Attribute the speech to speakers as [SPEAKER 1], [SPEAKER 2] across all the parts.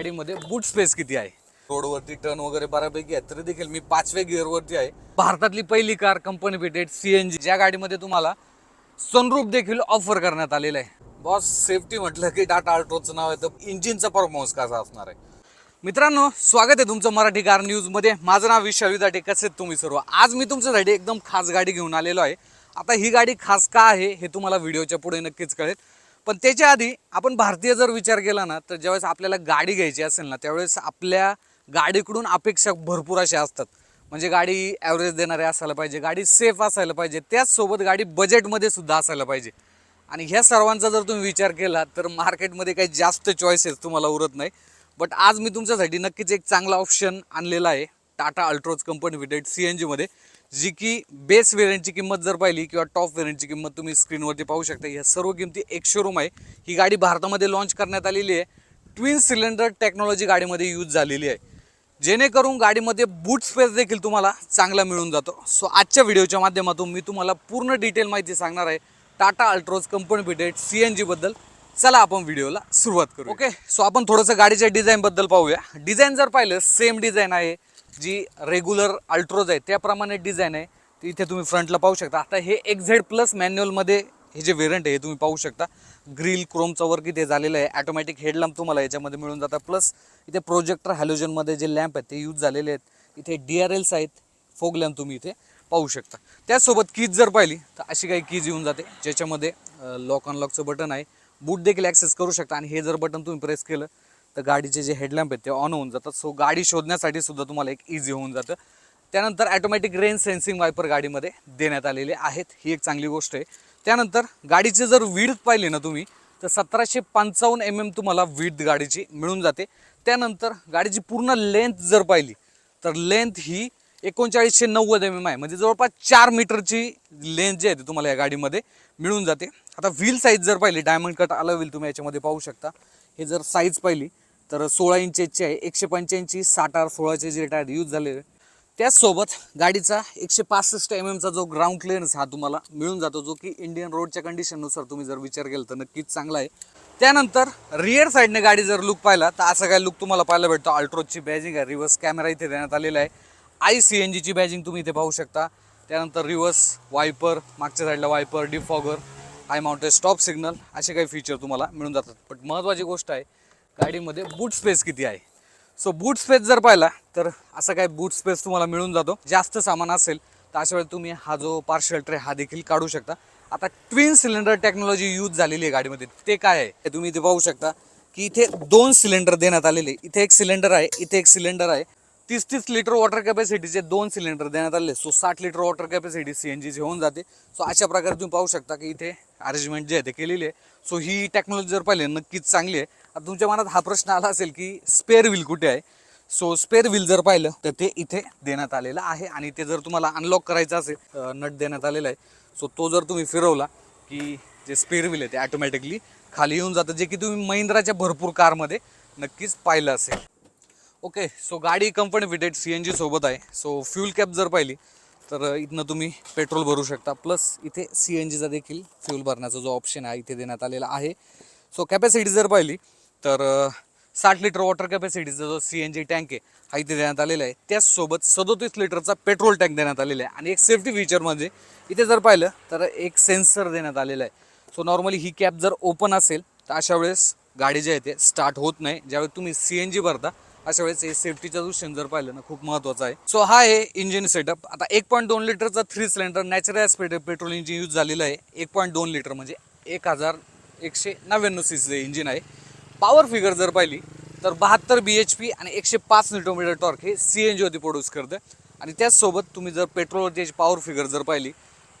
[SPEAKER 1] गाडीमध्ये बूट स्पेस किती आहे? रोडवरती टर्न वगैरे बऱ्यापैकी आहे तरी देखील मी पाचव्या गिअरवरती आहे. भारतातली पहिली कार कंपनी भेटेड सीएनजी ज्या गाडीमध्ये तुम्हाला सनरूप देखील ऑफर करण्यात आलेलं आहे. बॉस सेफ्टी म्हटलं की टाटा अल्ट्रोचं नाव आहे तर इंजिनचा परफॉर्मन्स कसा असणार आहे? मित्रांनो स्वागत आहे तुमचं मराठी कार न्यूजमध्ये माझं नाव विशाल विदाटे. कसे तुम्ही सर्व? आज मी तुमच्यासाठी एकदम खास गाडी घेऊन आलेलो आहे. आता ही गाडी खास का आहे हे तुम्हाला व्हिडिओच्या पुढे नक्कीच कळेल. पण त्याच्या आधी आपण भारतीय जर विचार केला ना तर ज्यावेळेस आपल्याला गाडी घ्यायची असेल ना त्यावेळेस आपल्या गाडीकडून अपेक्षा भरपूर अशा असतात. म्हणजे गाडी ॲव्हरेज देणारी असायला पाहिजे गाडी सेफ असायला पाहिजे त्याचसोबत गाडी बजेटमध्ये सुद्धा असायला पाहिजे. आणि ह्या सर्वांचा जर तुम्ही विचार केला तर मार्केटमध्ये काही जास्त चॉईसेस तुम्हाला उरत नाही. बट आज मी तुमच्यासाठी नक्कीच एक चांगला ऑप्शन आणलेला आहे Tata Altroz company fitted C N जीमध्ये जी की बेस वेरियंटची किंमत जर पाहिली किंवा टॉप वेरियंटची किंमत तुम्ही स्क्रीनवरती पाहू शकता ह्या सर्व किमती एक शोरूम आहे. ही गाडी भारतामध्ये लॉन्च करण्यात आलेली आहे. ट्विन सिलेंडर टेक्नॉलॉजी गाडीमध्ये यूज झालेली आहे. जेणेकरून गाडीमध्ये बूट स्पेस देखील तुम्हाला चांगला मिळून जातो. सो आजच्या व्हिडिओच्या माध्यमातून मी तुम्हाला पूर्ण डिटेल माहिती सांगणार आहे. Tata Altroz company fitted C N जीबद्दल चला आपण व्हिडिओला सुरुवात करू ओके सो आपण थोडंसं गाडीच्या डिझाईनबद्दल पाहूया. डिझाईन जर पाहिलं सेम डिझाईन आहे. जी रेग्युलर अल्ट्रोज आहे त्याप्रमाणे डिझाईन आहे ती इथे तुम्ही फ्रंटला पाहू शकता. आता हे एक्झेड प्लस मॅन्युअलमध्ये हे जे व्हेरियंट आहे हे तुम्ही पाहू शकता. ग्रिल क्रोमचं वर्क इथे झालेलं आहे. ॲटोमॅटिक हेडलॅम्प तुम्हाला याच्यामध्ये मिळून जातात प्लस इथे प्रोजेक्टर हॅलोजनमध्ये जे लॅम्प आहेत ते यूज झालेले आहेत. इथे डी आर एल्स आहेत. फोग लॅम्प तुम्ही इथे पाहू शकता. त्याचसोबत कीज जर पाहिली तर अशी काही कीज येऊन जाते ज्याच्यामध्ये लॉक अनलॉकचं बटन आहे. बूट देखील ॲक्सेस करू शकता. आणि हे जर बटन तुम्ही प्रेस केलं तर गाडीचे जे हेडलॅम्प आहेत ते ऑन होऊन जातात. सो गाडी शोधण्यासाठी सुद्धा तुम्हाला एक इझी होऊन जातं. त्यानंतर ॲटोमॅटिक रेंज सेन्सिंग वायपर गाडीमध्ये देण्यात आलेले आहेत. ही एक चांगली गोष्ट आहे. त्यानंतर गाडीचे जर विड्थ पाहिली ना तुम्ही तर सतराशे पंचावन्न एम एम तुम्हाला विड्थ गाडीची मिळून जाते. त्यानंतर गाडीची पूर्ण लेंथ जर पाहिली तर लेंथ ही एकोणचाळीसशे नव्वद एम एम आहे. म्हणजे जवळपास चार मीटरची लेंथ जी आहे ती तुम्हाला या गाडीमध्ये मिळून जाते. आता व्हील साईज जर पाहिली डायमंड कट आलं व्हील तुम्ही याच्यामध्ये पाहू शकता. हे जर साईज पाहिली तर सोळा इंचेसची आहे एकशे पंच्याऐंशी साठ आर सोळाचे जे टायर यूज झालेले त्याचसोबत गाडीचा एकशे पासष्ट एम एमचा जो ग्राउंड क्लिअरन्स हा तुम्हाला मिळून जातो जो की इंडियन रोडच्या कंडिशननुसार तुम्ही जर विचार केला तर नक्कीच चांगला आहे. त्यानंतर रिअर साईडने गाडी जर लुक पाहिला तर असा काय लुक तुम्हाला पाहायला भेटतो. अल्ट्रोजची बॅजिंग आहे रिव्हर्स कॅमेरा इथे देण्यात आलेला आहे. आय सी एन जीची बॅजिंग तुम्ही इथे पाहू शकता. त्यानंतर रिव्हर्स वायपर मागच्या साईडला wiper defogger high mounted stop signal असे काही फीचर तुम्हाला मिळून जातात. पण महत्त्वाची गोष्ट आहे गाडीमध्ये बूट स्पेस किती आहे? सो बूट स्पेस जर पाहिला तर असा काय बूट स्पेस तुम्हाला मिळून जातो. जास्त सामान असेल तर अशा वेळेला तुम्ही हा जो पार्शल ट्रे हा देखील काढू शकता. आता ट्विन सिलेंडर टेक्नॉलॉजी यूज झालेली आहे गाडीमध्ये. ते काय आहे? हे तुम्ही इथे पाहू शकता की इथे दोन सिलेंडर देण्यात आलेले इथे एक सिलेंडर आहे इथे एक सिलेंडर आहे. तीस तीस लिटर वॉटर कॅपॅसिटीचे दोन सिलेंडर देण्यात आले सो साठ litre water capacity C N जीची होऊन जाते. सो अशा प्रकारे तुम्ही पाहू शकता की इथे अरेंजमेंट जे आहे ते केलेली आहे. सो ही टेक्नॉलॉजी जर पाहिली नक्कीच चांगली आहे. आता तुमच्या मनात हा प्रश्न आला असेल की स्पेअर व्हील कुठे आहे? सो स्पेअर व्हील जर पाहिलं तर ते इथे देण्यात आलेलं आहे. आणि ते जर तुम्हाला अनलॉक करायचं असेल नट देण्यात आलेला आहे. सो तो जर तुम्ही फिरवला की जे स्पेअर व्हील आहे ते ॲटोमॅटिकली खाली येऊन जातं. जे की तुम्ही महिंद्राच्या भरपूर कारमध्ये नक्कीच पाहिलं असेल. ओके सो गाडी company fitted C N G सोबत आहे. सो फ्यूल कॅप जर पाहिली तर इथनं तुम्ही पेट्रोल भरू शकता. प्लस इथे सी एन जीचा देखील फ्यूल भरण्याचा जो ऑप्शन आहे इथे देण्यात आलेला आहे. सो कॅपॅसिटी जर पाहिली तर साठ लिटर वॉटर कॅपॅसिटीचा जो सी एन जी टँक आहे हा इथे देण्यात आलेला आहे. त्याचसोबत सदोतीस लिटरचा पेट्रोल टँक देण्यात आलेला आहे. आणि एक सेफ्टी फीचर म्हणजे इथे जर पाहिलं तर एक सेन्सर देण्यात आलेला आहे. सो नॉर्मली ही कॅब जर ओपन असेल तर अशा वेळेस गाडी जे आहे ते स्टार्ट होत नाही. ज्यावेळी तुम्ही सी एन जी भरता अशा वेळेस हे सेफ्टीचा दृष्टीने जर पाहिलं ना खूप महत्त्वाचं आहे. सो हा आहे इंजिन सेटअप आता एक पॉईंट दोन लिटरचा three cylinder natural petrol engine use झालेलं आहे. एक पॉईंट दोन लिटर म्हणजे एक हजार एकशे नव्याण्णव सी सीचं इंजिन आहे. पॉवर फिगर जर पाहिली तर बहात्तर बी एच पी आणि एकशे पाच न्यूटोमीटर टॉर्क हे सी एन जीवरती प्रोड्यूस करतं. आणि त्याचसोबत तुम्ही जर पेट्रोलवरती याची पॉवर फिगर जर पाहिली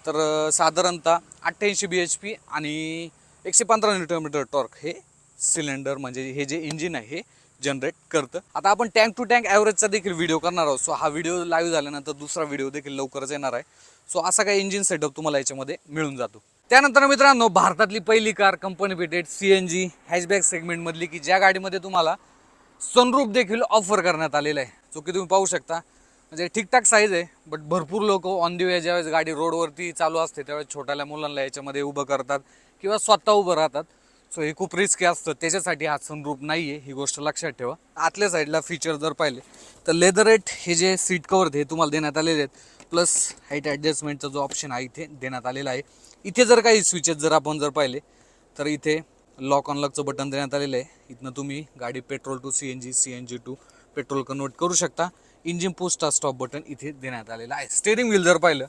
[SPEAKER 1] तर साधारणतः अठ्ठ्याऐंशी बी एच पी आणि एकशे पंधरा न्यूटोमीटर टॉर्क हे सिलेंडर म्हणजे हे जे इंजिन आहे हे जनरेट करतं. आता आपण टँक टू टँक ॲव्हरेजचा देखील व्हिडिओ करणार आहोत. सो हा व्हिडिओ लाईव्ह झाल्यानंतर दुसरा व्हिडिओ देखील लवकरच येणार आहे. सो असा काही इंजिन सेटअप तुम्हाला याच्यामध्ये मिळून जातो. त्यानंतर मित्रांनो भारतातली पहिली car company fitted C N G hatchback सेगमेंटमधली की ज्या गाडीमध्ये तुम्हाला सनरूप देखील ऑफर करण्यात आलेला आहे. जो की तुम्ही पाहू शकता. म्हणजे ठीकठाक साईज आहे बट भरपूर लोक ऑन दी वे ज्यावेळेस गाडी रोडवरती चालू असते त्यावेळेस छोट्याल्या मुलांना याच्यामध्ये उभं करतात किंवा स्वतः उभं राहतात. सो हे खूप रिस्की असतं. त्याच्यासाठी हा सनरूप नाही आहे ही गोष्ट लक्षात ठेवा. आतल्या साईडला फीचर जर पाहिले तर लेदरेट हे जे सीट कवर हे तुम्हाला देण्यात आलेले आहेत. प्लस हाईट ॲडजस्टमेंटचा जो ऑप्शन आहे इथे देण्यात आलेला आहे. इथे जर काही स्विचेस जर आपण जर पाहिले तर इथे लॉक अनलॉकचं बटन देण्यात आलेलं आहे. इथनं तुम्ही गाडी petrol to C N G C N G to petrol convert करू शकता. इंजिन पोस्ट स्टॉप बटन इथे देण्यात आलेलं आहे. स्टेअरिंग व्हील जर पाहिलं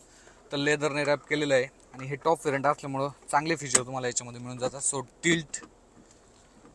[SPEAKER 1] तर लेदरने रॅप केलेलं आहे. आणि हे टॉप वेरियंट असल्यामुळं चांगले फीचर तुम्हाला याच्यामध्ये मिळून जातात. सो टिल्ट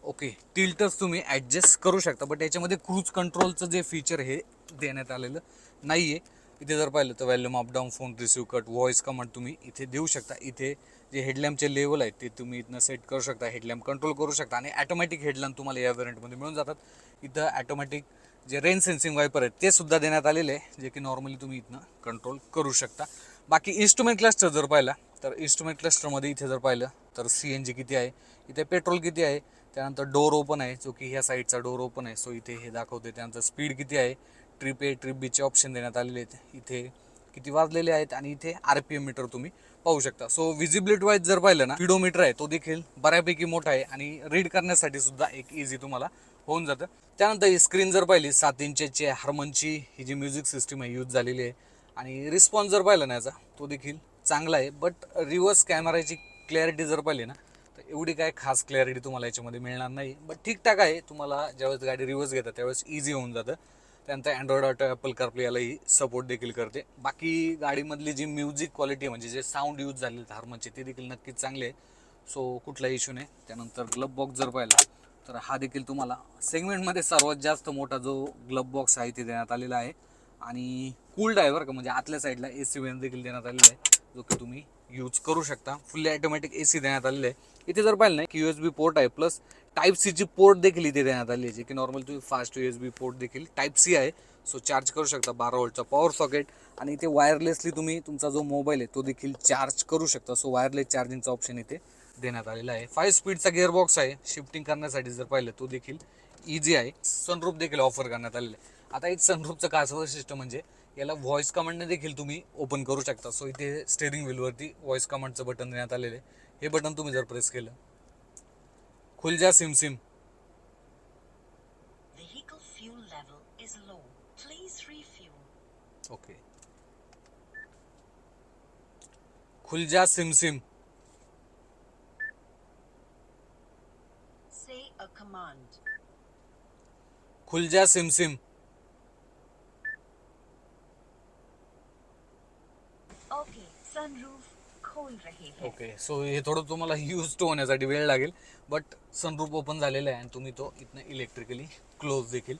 [SPEAKER 1] ओके टिल्टच तुम्ही ॲडजस्ट करू शकता बट याच्यामध्ये क्रूज कंट्रोलचं जे फीचर हे देण्यात आलेलं नाही आहे इथे जर पाहिलं तर volume up down phone receive cut voice command तुम्ही इथे देऊ शकता. इथे जे हेडलॅम्पचे लेवल आहेत ते तुम्ही इथनं सेट करू शकता हेडलॅम्प कंट्रोल करू शकता आणि ॲटोमॅटिक हेडलॅम्प तुम्हाला या वेरियंटमध्ये मिळून जातात. इथं ॲटोमॅटिक जे रेन सेन्सिंग वायपर आहेत ते सुद्धा देण्यात आलेले आहे जे की नॉर्मली तुम्ही इथनं कंट्रोल करू शकता. बाकी इन्स्ट्रुमेंट क्लस्टर जर पाहिला तर इन्स्ट्रुमेंट क्लस्टरमध्ये इथे जर पाहिलं तर सी एन जी किती आहे? इथे पेट्रोल किती आहे? त्यानंतर डोर ओपन आहे जो की ह्या साईडचा डोर ओपन आहे. सो इथे हे दाखवते त्यानंतर स्पीड किती आहे? ट्रिप ए ट्रिप बीचे ऑप्शन देण्यात आलेले आहेत. इथे किती वाजलेले आहेत? आणि इथे आर पी एम मीटर तुम्ही पाहू शकता. सो विजिबिलिटी वाईज जर पाहिलं ना किडोमीटर आहे तो देखील बऱ्यापैकी मोठा आहे आणि रीड करण्यासाठी सुद्धा एक इझी तुम्हाला होऊन जातं. त्यानंतर ही स्क्रीन जर पाहिली सात इंचची हार्मनची ही जी म्युझिक सिस्टीम आहे यूज झालेली आहे. आणि रिस्पॉन्स जर पाहिला ना याचा तो देखील चांगला आहे बट रिव्हर्स कॅमेराची क्लॅरिटी जर पाहिली ना तर एवढी काय खास क्लॅरिटी तुम्हाला याच्यामध्ये मिळणार नाही. बट ठीकठाक आहे तुम्हाला ज्यावेळेस गाडी रिव्हर्स घेतात त्यावेळेस इझी होऊन जातं. त्यानंतर अँड्रॉइड ऑटो ॲपल कारप्ले यालाही सपोर्ट देखील करते. बाकी गाडीमधली जी म्युझिक क्वालिटी म्हणजे जे साऊंड यूज झाले हार्मनचे ते देखील नक्कीच चांगले आहे. सो कुठला इश्यू नाही. त्यानंतर ग्लब बॉक्स जर पाहिला तर हा देखील तुम्हाला सेगमेंटमध्ये सर्वात जास्त मोठा जो ग्लब बॉक्स आहे ते देण्यात आलेला आहे. आणि कूल ड्रायव्हर का म्हणजे आतल्या साईडला ए सी वेन देखील देण्यात आलेला आहे. जो की तुम्ही यूज करू शकता. फुल्ली ऑटोमॅटिक ए सी देण्यात आलेले आहे. इथे जर पाहिलं नाही की यू एस बी पोर्ट आहे प्लस टाईप सीची पोर्ट देखील इथे देण्यात आली आहे जे की नॉर्मल तुम्ही fast U S B port देखील टाईप सी आहे. सो चार्ज करू शकता बारा वोल्टचा पॉवर सॉकेट आणि इथे वायरलेसली तुम्ही तुमचा जो मोबाईल आहे तो देखील चार्ज करू शकता. सो वायरलेस चार्जिंगचा ऑप्शन इथे देण्यात आलेला आहे. फाईव्ह स्पीडचा गिअरबॉक्स आहे. शिफ्टिंग करण्यासाठी जर पाहिलं तो देखील इझी आहे. सनरूप देखील ऑफर करण्यात आलेला आहे. आता एक सनरूपचं खास वैशिष्ट्य म्हणजे याला व्हॉइस कमांडने देखील तुम्ही ओपन करू शकता. सो इथे स्टेरिंग व्हीलवरती व्हॉइस कमांडचं बटन देण्यात आलेलं आहे. हे बटन तुम्ही जर प्रेस केलं खुलजा सिम सिम. ओके खुलजा सिम सिम. खुलजा सिम सिम
[SPEAKER 2] Okay, sunroof खोल रहे हैं.
[SPEAKER 1] ओके सो हे थोडं तुम्हाला यूज टू होण्यासाठी वेळ लागेल बट सनरूप ओपन झालेला आहे आणि तुम्ही तो इथनं इलेक्ट्रिकली क्लोज देखील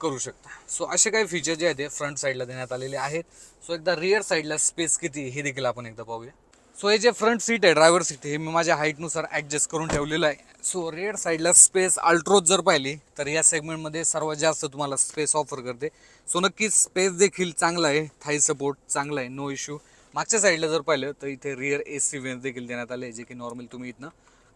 [SPEAKER 1] करू शकता. सो असे काही फीचर जे आहेत ते फ्रंट साईडला देण्यात आलेले आहेत. सो एकदा रिअर साईडला स्पेस किती हे देखील आपण एकदा पाहूया. सो हे जे फ्रंट सीट आहे ड्रायव्हर सीट हे मी माझ्या हाईटनुसार ॲडजस्ट करून ठेवलेलं आहे. सो रेड साईडला स्पेस अल्ट्रोज जर पाहिली तर या सेगमेंटमध्ये सर्वात जास्त तुम्हाला स्पेस ऑफर करते. सो नक्कीच स्पेस देखील चांगला आहे थाई सपोर्ट चांगला आहे नो इश्यू मागच्या साईडला जर पाहिलं तर इथे रिअर ए सी वेन्स देखील देण्यात आले जे की नॉर्मल तुम्ही इथनं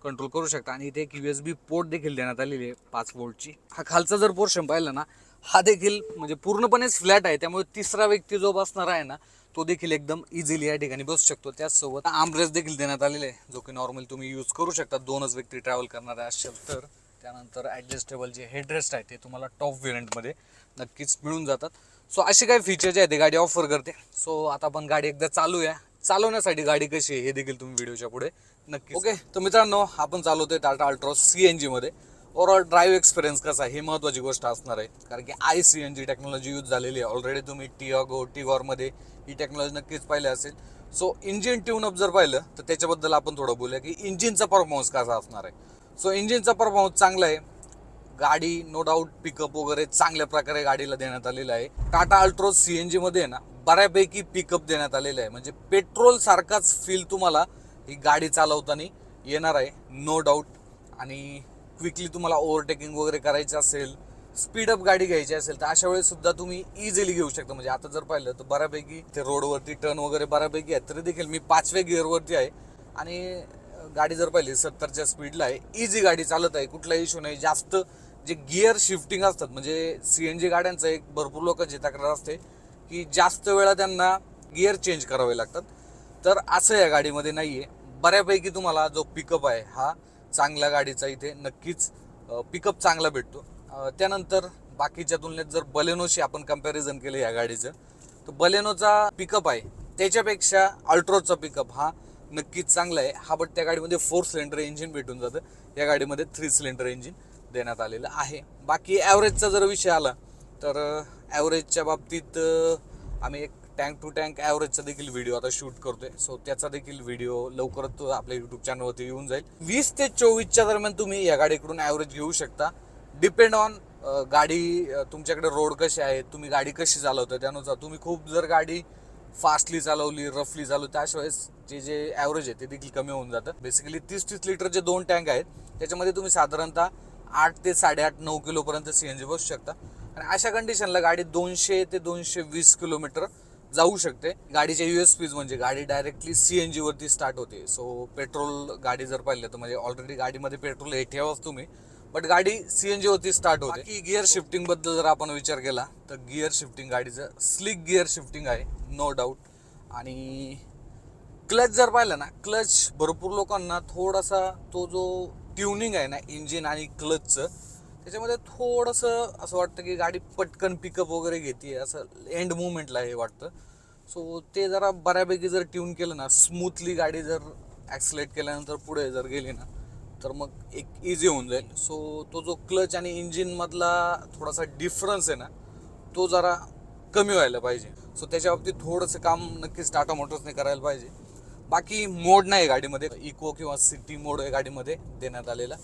[SPEAKER 1] कंट्रोल करू शकता. आणि इथे एक यू एस बी पोर्ट देखील देण्यात आलेली आहे पाच वोल्टची हा खालचा जर पोर्शन पाहिला ना हा देखील म्हणजे पूर्णपणेच फ्लॅट आहे. त्यामुळे तिसरा व्यक्ती जो बसणार आहे ना तो देखील एकदम इझिली या ठिकाणी बसू शकतो. त्याचसोबत आमरेस देखील देण्यात आलेले आहे जो की नॉर्मल तुम्ही यूज करू शकता. दोनच व्यक्ती ट्रॅव्हल करणारे असेल तर. त्यानंतर ॲडजस्टेबल जे हेडरेस्ट आहे ते तुम्हाला टॉप व्हेरियंटमध्ये नक्कीच मिळून जातात. सो असे काही फीचर जे आहेत ते गाडी ऑफर करते. सो आता आपण गाडी एकदा चालूया चालवण्यासाठी गाडी कशी आहे हे देखील तुम्ही व्हिडिओच्या पुढे नक्की ओके तर मित्रांनो आपण चालवतोय टाटा अल्ट्रॉस सी एन जीमध्ये ओव्हरऑल ड्राईव्ह एक्सपिरियन्स कसा आहे ही महत्त्वाची गोष्ट असणार आहे. कारण की I C N G technology use झालेली आहे. ऑलरेडी तुम्ही टियागो टिगॉरमध्ये ही टेक्नॉलॉजी नक्कीच पाहिली असेल. सो इंजिन ट्यूनअप जर पाहिलं तर त्याच्याबद्दल आपण थोडं बोलूया की इंजिनचा परफॉर्मन्स कसा असणार आहे. सो इंजिनचा परफॉर्मन्स चांगला आहे. गाडी नो डाऊट पिकअप वगैरे चांगल्या प्रकारे गाडीला देण्यात आलेलं आहे. टाटा अल्ट्रोज सी एन जीमध्ये आहे ना बऱ्यापैकी पिकअप देण्यात आलेलं आहे. म्हणजे पेट्रोल सारखाच फील तुम्हाला ही गाडी चालवताना येणार आहे नो डाऊट आणि क्विकली तुम्हाला ओव्हरटेकिंग वगैरे करायचं असेल स्पीडअप गाडी घ्यायची असेल तर अशा वेळेस सुद्धा तुम्ही इझिली घेऊ शकता. म्हणजे आता जर पाहिलं तर बऱ्यापैकी ते रोडवरती टर्न वगैरे बऱ्यापैकी आहेत तरी देखील मी पाचव्या गिअरवरती आहे. आणि गाडी जर पाहिली सत्तरच्या स्पीडला आहे इझी गाडी चालत आहे. कुठला इश्यू नाही. जास्त जे गिअर शिफ्टिंग असतात म्हणजे सी एन जी गाड्यांचं एक भरपूर लोकांची तक्रार असते की जास्त वेळा त्यांना गिअर चेंज करावे लागतात. तर असं या गाडीमध्ये नाही आहे बऱ्यापैकी तुम्हाला जो पिकअप आहे हा चांगल्या गाडीचा इथे नक्कीच पिकअप चांगला भेटतो. त्यानंतर बाकीच्या तुलनेत जर बलेनोशी आपण कंपॅरिझन केलं या गाडीचं तर बलेनोचा पिकअप आहे. त्याच्यापेक्षा अल्ट्रोचा पिकअप हा नक्कीच चांगला आहे. हा बट त्या गाडीमध्ये फोर सिलेंडर इंजिन भेटून जातं. या गाडीमध्ये थ्री सिलेंडर इंजिन. देण्यात आलेलं आहे. बाकी ॲव्हरेजचा जर विषय आला तर ॲव्हरेजच्या बाबतीत आम्ही एक टँक टू टँक ॲव्हरेजचा देखील व्हिडिओ आता शूट करतोय. सो त्याचा देखील व्हिडिओ लवकरच तो आपल्या युट्यूब चॅनलवरती येऊन जाईल. वीस ते चोवीसच्या दरम्यान तुम्ही या गाडीकडून ॲव्हरेज घेऊ शकता. डिपेंड ऑन गाडी तुमच्याकडे रोड कसे आहेत तुम्ही गाडी कशी चालवता त्यानुसार. तुम्ही खूप जर गाडी फास्टली चालवली रफली चालवली त्याशिवायच जे जे ॲव्हरेज आहे ते देखील कमी होऊन जातं. बेसिकली तीस तीस लिटरचे दोन टँक आहेत. त्याच्यामध्ये तुम्ही साधारणतः आठ ते साडेआठ नऊ किलोपर्यंत सी एन जी बसू शकता. आणि अशा कंडिशनला गाडी दोनशे ते दोनशे वीस किलोमीटर जाऊ शकते. गाडीच्या यू एस पीज म्हणजे गाडी डायरेक्टली सी एन जीवरती स्टार्ट होते. सो पेट्रोल गाडी जर पाहिलं तर म्हणजे ऑलरेडी गाडीमध्ये पेट्रोल हे ठेवाच तुम्ही. बट गाडी सी एन जीवरती स्टार्ट होते. की गिअर शिफ्टिंगबद्दल जर आपण विचार केला तर गिअर शिफ्टिंग गाडीचं स्लिक गिअर शिफ्टिंग आहे नो डाऊट आणि क्लच जर पाहिलं ना क्लच भरपूर लोकांना थोडासा तो जो ट्युनिंग आहे ना इंजिन आणि क्लचचं. त्याच्यामध्ये थोडंसं असं वाटतं की गाडी पटकन पिकअप वगैरे घेते असं एंड मुवमेंटला हे वाटतं. सो ते जरा बऱ्यापैकी जर ट्यून केलं ना स्मूथली गाडी जर ॲक्सिलेट केल्यानंतर पुढे जर गेली ना तर मग एक इझी होऊन जाईल. सो तो जो क्लच आणि इंजिनमधला थोडासा डिफरन्स आहे ना तो जरा कमी व्हायला पाहिजे. सो त्याच्या बाबतीत थोडंसं काम नक्कीच टाटा मोटर्सने करायला पाहिजे. बाकी मोड नाही आहे गाडीमध्ये. इको किंवा सिटी मोड आहे गाडीमध्ये देण्यात आलेला.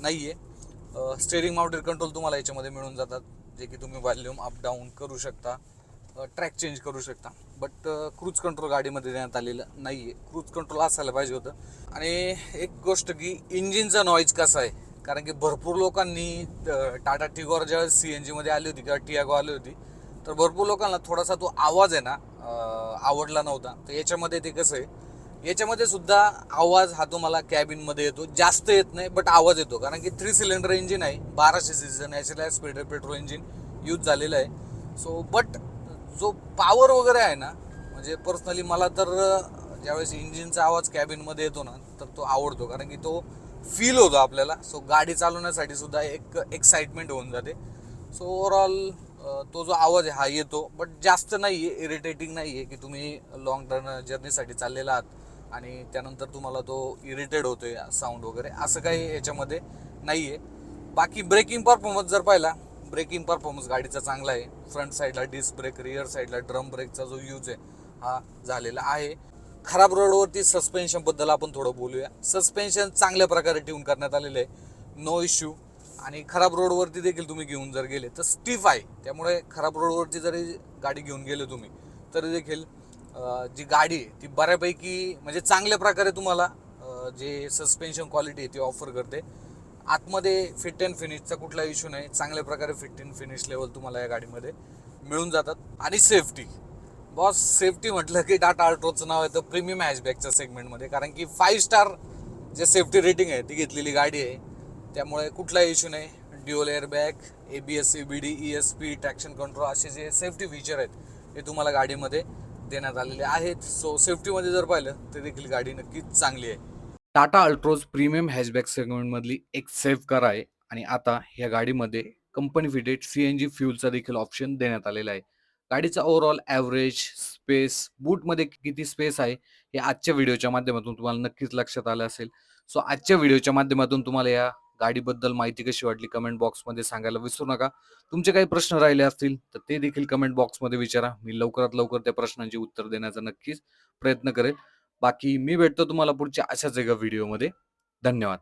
[SPEAKER 1] नाही आहे स्टेअरिंग माउंटेड कंट्रोल तुम्हाला याच्यामध्ये मिळून जातात. जे की तुम्ही व्हॉल्यूम अप डाऊन करू शकता. ट्रॅक चेंज करू शकता. बट क्रूज कंट्रोल गाडीमध्ये देण्यात आलेलं नाही आहे क्रूज कंट्रोल असायला पाहिजे होतं. आणि एक गोष्ट की इंजिनचा नॉईज कसा आहे? कारण की भरपूर लोकांनी टाटा टिगॉर ज्या सी एन जीमध्ये आली होती किंवा टियागो आली होती तर भरपूर लोकांना थोडासा तो आवाज आहे ना आवडला नव्हता. तर याच्यामध्ये ते कसं आहे? याच्यामध्ये सुद्धा आवाज हा तुम्हाला कॅबिनमध्ये येतो. जास्त येत नाही बट आवाज येतो. कारण की थ्री सिलेंडर इंजिन आहे. बाराशे सीझन नॅचरल स्पीडर पेट्रोल इंजिन यूज झालेलं आहे. सो बट जो पॉवर वगैरे आहे ना म्हणजे पर्सनली मला तर ज्यावेळेस इंजिनचा आवाज कॅबिनमध्ये येतो ना तर तो आवडतो. कारण की तो फील होतो आपल्याला. सो गाडी चालवण्यासाठी सुद्धा एक एक्साइटमेंट होऊन जाते. सो ओव्हरऑल तो जो आवाज आहे हा येतो. बट जास्त नाही आहे इरिटेटिंग नाही आहे की तुम्ही लॉंग टर्न जर्नीसाठी चाललेला आहात. आणि त्यानंतर तुम्हाला तो इरिटेड होतोय साऊंड वगैरे. असं काही याच्यामध्ये नाही आहे बाकी ब्रेकिंग परफॉर्मन्स जर पाहिला ब्रेकिंग परफॉर्मन्स गाडीचा चांगला आहे. फ्रंट साईडला डिस्क ब्रेक रिअर साईडला ड्रम ब्रेकचा जो यूज आहे हा झालेला आहे. खराब रोडवरती सस्पेन्शनबद्दल आपण थोडं बोलूया. सस्पेन्शन चांगल्या प्रकारे ट्यून करण्यात आलेलं आहे. नो इश्यू आणि खराब रोडवरती देखील तुम्ही घेऊन जर गेले तर स्टीफ आहे. त्यामुळे खराब रोडवरती जरी गाडी घेऊन गेले तुम्ही तरी देखील जी गाडी आहे ती बऱ्यापैकी म्हणजे चांगल्या प्रकारे तुम्हाला जे सस्पेन्शन क्वालिटी आहे ती ऑफर करते. आतमध्ये फिट अँड फिनिशचा कुठला इश्यू नाही चांगल्या प्रकारे फिट अँड फिनिश लेवल तुम्हाला या गाडीमध्ये मिळून जातात. आणि सेफ्टी बॉस सेफ्टी म्हटलं की टाटा अल्ट्रोचं नाव आहे तर प्रीमियम हॅशबॅकच्या सेगमेंटमध्ये कारण की फाईव्ह स्टार जे सेफ्टी रेटिंग आहे ती घेतलेली गाडी आहे. त्यामुळे कुठला इश्यू नाही. Dual airbag A B S C B D E S P traction control असे जे सेफ्टी फीचर आहेत ते तुम्हाला गाडीमध्ये देण्यात आलेले आहेत. सो सेफ्टीमध्ये जर पाहिलं तर देखील गाडी नक्कीच चांगली आहे. टाटा अल्ट्रोज प्रीमियम हॅशबॅक सेगमेंटमधली एक सेफ कार आहे आणि आता या गाडीमध्ये company fitted C N G फ्यूलचा देखील ऑप्शन देण्यात आलेला आहे. गाडीचा ओव्हरऑल ॲव्हरेज स्पेस बूटमध्ये किती स्पेस आहे हे आजच्या व्हिडिओच्या माध्यमातून तुम्हाला नक्कीच लक्षात आलं असेल. सो आजच्या व्हिडिओच्या माध्यमातून तुम्हाला या गाडीबद्दल माहिती कशी वाटली कमेंट बॉक्समध्ये सांगायला विसरू नका. तुमचे काही प्रश्न राहिले असतील तर ते देखील कमेंट बॉक्समध्ये विचारा. मी लवकरात लवकर त्या प्रश्नांची उत्तर देण्याचा नक्कीच प्रयत्न करेल बाकी मी भेटतो तुम्हाला पुढच्या अशाच एका व्हिडिओमध्ये धन्यवाद.